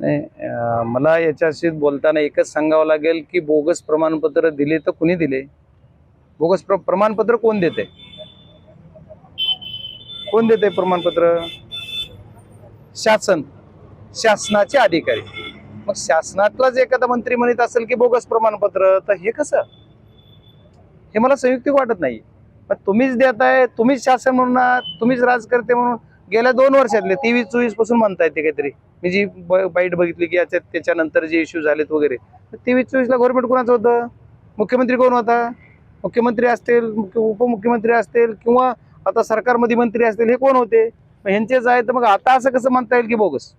नाही मला याच्याशी बोलताना एकच सांगावं लागेल की बोगस प्रमाणपत्र दिले तर कुणी दिले? बोगस प्र प्रमाणपत्र कोण देते कोण देते प्रमाणपत्र? शासन. शासनाचे अधिकारी. मग शासनातलाच एखादा मंत्री म्हणत असेल की बोगस प्रमाणपत्र तर हे कसं? हे मला संयुक्तिक वाटत नाही पण तुम्हीच देताय तुम्हीच शासन म्हणून तुम्हीच राजकर्ते म्हणून. गेल्या दोन वर्षातले तेवीस चोवीसपासून म्हणता ते काहीतरी. मी जी ब- बाईट बघितली की याच्यात त्याच्यानंतर जे इश्यू झालेत वगैरे. तेवीस चोवीसला गव्हर्नमेंट कोणाचं होतं? मुख्यमंत्री कोण होता? मुख्यमंत्री असतील उपमुख्यमंत्री असतील किंवा आता सरकारमध्ये मंत्री असतील हे कोण होते? मग ह्यांचेच आहे तर मग आता असं कसं म्हणता येईल की बोगस?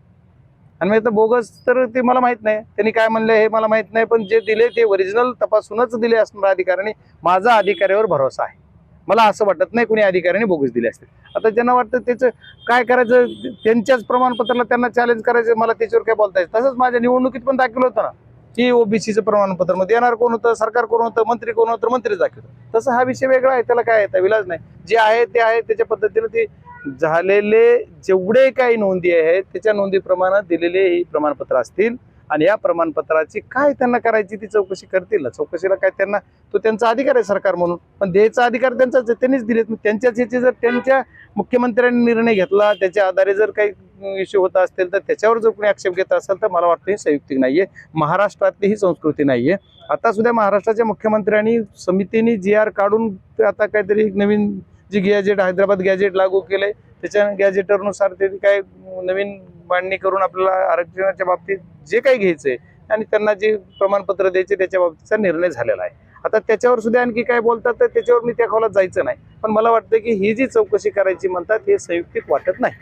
आणि मग आता बोगस तर ते मला माहीत नाही. त्यांनी काय म्हणलं हे मला माहीत नाही पण जे दिले ते ओरिजिनल तपासूनच दिले असणार अधिकाऱ्यांनी. माझा अधिकाऱ्यावर भरोसा आहे. मला असं वाटत नाही कोणी अधिकाऱ्यांनी बोगस दिले असते आता ज्यांना वाटतं त्याचं काय करायचं त्यांच्याच प्रमाणपत्राला त्यांना चॅलेंज करायचं मला त्याच्यावर काय बोलता येईल तसंच माझ्या निवडणुकीत पण दाखल होतं ना. की ओबीसीचं प्रमाणपत्र मग येणार कोण होतं सरकार कोण होतं मंत्री कोण होतं मंत्री दाखवतं तसं हा विषय वेगळा आहे त्याला काय आहे विलाज नाही. जे आहे ते आहे त्याच्या पद्धतीने ते झालेले जेवढे काही नोंदी आहेत त्याच्या नोंदीप्रमाणे दिलेले ही प्रमाणपत्र असतील. आणि या प्रमाणपत्राची काय त्यांना करायची ती चौकशी करतील? चौकशीला काय त्यांना तो त्यांचा अधिकार आहे सरकार म्हणून. पण द्यायचा अधिकार त्यांचाच आहे, त्यांनीच दिलेत. मग त्यांच्याच याचे जर त्यांच्या मुख्यमंत्र्यांनी निर्णय घेतला त्याच्या आधारे जर काही इश्यू होत असतील तर त्याच्यावर जर कोणी आक्षेप घेत असेल तर मला वाटतं ही संयुक्तिक नाहीये. महाराष्ट्रातली ही संस्कृती नाहीये. आता सुद्धा महाराष्ट्राच्या मुख्यमंत्र्यांनी समितीने जी आर काढून ते आता काहीतरी एक नवीन जी गॅजेट हैदराबाद गॅजेट लागू केले त्याच्या गॅजेटरनुसार ते काय नवीन मांडणी करून आपल्याला आरक्षणाच्या बाबतीत जे काही घ्यायचंय आणि त्यांना जे प्रमाणपत्र द्यायचे त्याच्या बाबतीचा निर्णय झालेला आहे. आता त्याच्यावर सुद्धा आणखी काय बोलतात तर त्याच्यावर मी त्या खोलात जायचं नाही. पण मला वाटतं की ही जी चौकशी करायची म्हणतात हे संयुक्तिक वाटत नाही.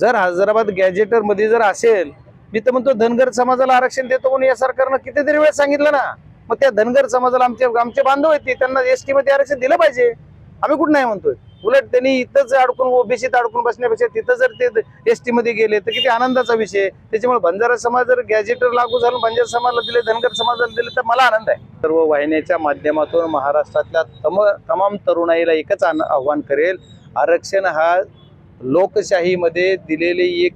जर हैदराबाद गॅजेटरमध्ये जर असेल मी तर म्हणतो धनगर समाजाला आरक्षण देतो म्हणून या सरकारनं कितीतरी वेळ सांगितलं ना. मग त्या धनगर समाजाला आमचे आमचे बांधव आहेत ते, त्यांना एस टीमध्ये आरक्षण दिलं पाहिजे. आम्ही कुठं नाही म्हणतोय. उलट त्यांनी इथंच अडकून ओबीसीत अडकून बसण्यापेक्षा तिथं जर ते एसमध्ये गेले तर किती आनंदाचा विषय. त्याच्यामुळे बंजारा समाज जर गॅजेटर लागू झालं बंजारा समाजाला दिले धनगर समाजाला दिले तर मला आनंद आहे. सर्व वाहिन्याच्या माध्यमातून महाराष्ट्रातल्या तम तमाम तरुणाईला एकच आन- आव्हान करेल. आरक्षण हा लोकशाहीमध्ये दिलेली एक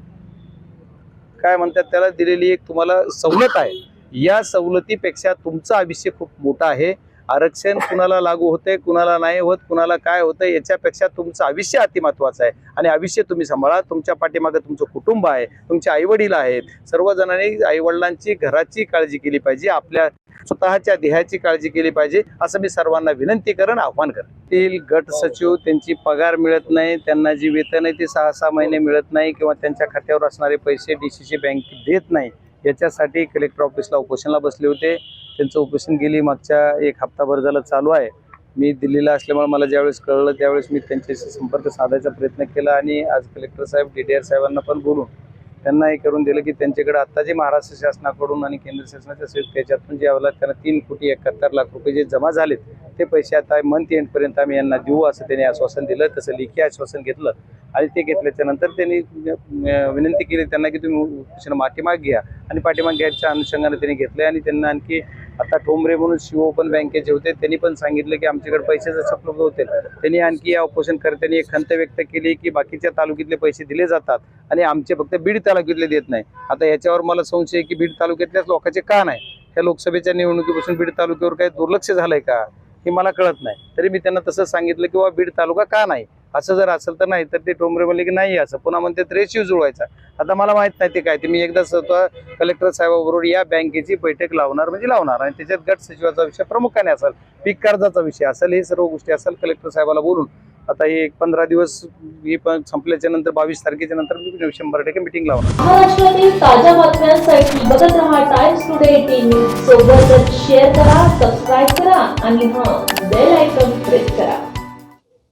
काय म्हणतात त्याला दिलेली एक तुम्हाला सवलत आहे. या सवलतीपेक्षा तुमचं आयुष्य खूप मोठं आहे. आरक्षण कुणाला लागू होतंय कुणाला नाही होत कुणाला काय होतंय याच्यापेक्षा तुमचं आयुष्य अति महत्वाचं आहे. आणि आयुष्य तुम्ही सांभाळा तुमच्या पाठीमागे तुमचं कुटुंब आहे तुमचे आईवडील आहेत. सर्वजणांनी आईवडिलांची घराची काळजी केली पाहिजे आपल्या स्वतःच्या देहाची काळजी केली पाहिजे असं मी सर्वांना विनंती करण आव्हान करेन. गट सचिव त्यांची पगार मिळत नाही त्यांना जी वेतन आहे ते सहा सहा महिने मिळत नाही किंवा त्यांच्या खात्यावर असणारे पैसे डीसीसी बँक देत नाही. याच्यासाठी कलेक्टर ऑफिसला उपोषणला बसले होते. त्यांचं उपोषण गेली मागच्या एक हप्ताभर झालं चालू आहे. मी दिल्लीला असल्यामुळे मला ज्यावेळेस कळलं त्यावेळेस मी त्यांच्याशी संपर्क साधायचा प्रयत्न केला आणि आज कलेक्टर साहेब डी डी आर साहेबांना पण बोलून त्यांना हे करून दिलं की त्यांच्याकडे आता जे महाराष्ट्र शासनाकडून आणि केंद्र शासनाच्या संयुक्त याच्यातून जे आवला त्यांना तीन कोटी एकाहत्तर लाख रुपये जे जमा झालेत ते पैसे आता मंथ एंडपर्यंत आम्ही यांना देऊ असं त्यांनी आश्वासन दिलं तसं लेखी आश्वासन घेतलं आणि ते घेतल्याच्या नंतर त्यांनी म्हणजे, विनंती केली त्यांना की तुम्ही उपोषण पाठीमाग घ्या आणि पाठीमाग घ्यायच्या अनुषंगाने त्यांनी घेतलं आणि त्यांना आणखी आता ठोंबरे म्हणून शिव पण बँकेचे होते. त्यांनी पण सांगितलं की आमच्याकडे पैसे जर उपलब्ध होते त्यांनी आणखी या उपोषणकर्त्यांनी एक खंत व्यक्त केली की बाकीच्या तालुक्यातले पैसे दिले जातात आणि आमचे फक्त बीड तालुक्यातले देत नाही. आता याच्यावर मला संशय आहे की बीड तालुक्यातल्याच लोकांचे का नाही? ह्या लोकसभेच्या निवडणुकीपासून बीड तालुक्यावर काही दुर्लक्ष झालंय का? हे मला कळत नाही. तरी मी त्यांना तसं सांगितलं की बाबा बीड तालुका का नाही? असं जर असेल तर नाही तर ते ठोंबरे म्हणले की नाही असं. पुन्हा म्हणते रेशिव जुळवायचा. आता मला माहीत नाही ते काय ते मी एकदा स्वतः कलेक्टर साहेबाबरोबर या बँकेची बैठक लावणार म्हणजे लावणार. आणि त्याच्यात गट सचिवाचा विषय प्रमुखाने असेल पीक कर्जाचा विषय असेल हे सर्व गोष्टी असेल कलेक्टर साहेबाला बोलून. आता हे एक पंधरा दिवस हे पण संपल्याच्या नंतर बावीस तारखेच्या नंतर शंभर टक्के मिटिंग लावणार. महाराष्ट्रातील ताज्या बातम्यांसाठी बघत राहा टाइम्स टुडे टीव्ही सोबतच शेअर करा सबस्क्राईब करा आणि हा बेल आयकॉन प्रेस करा.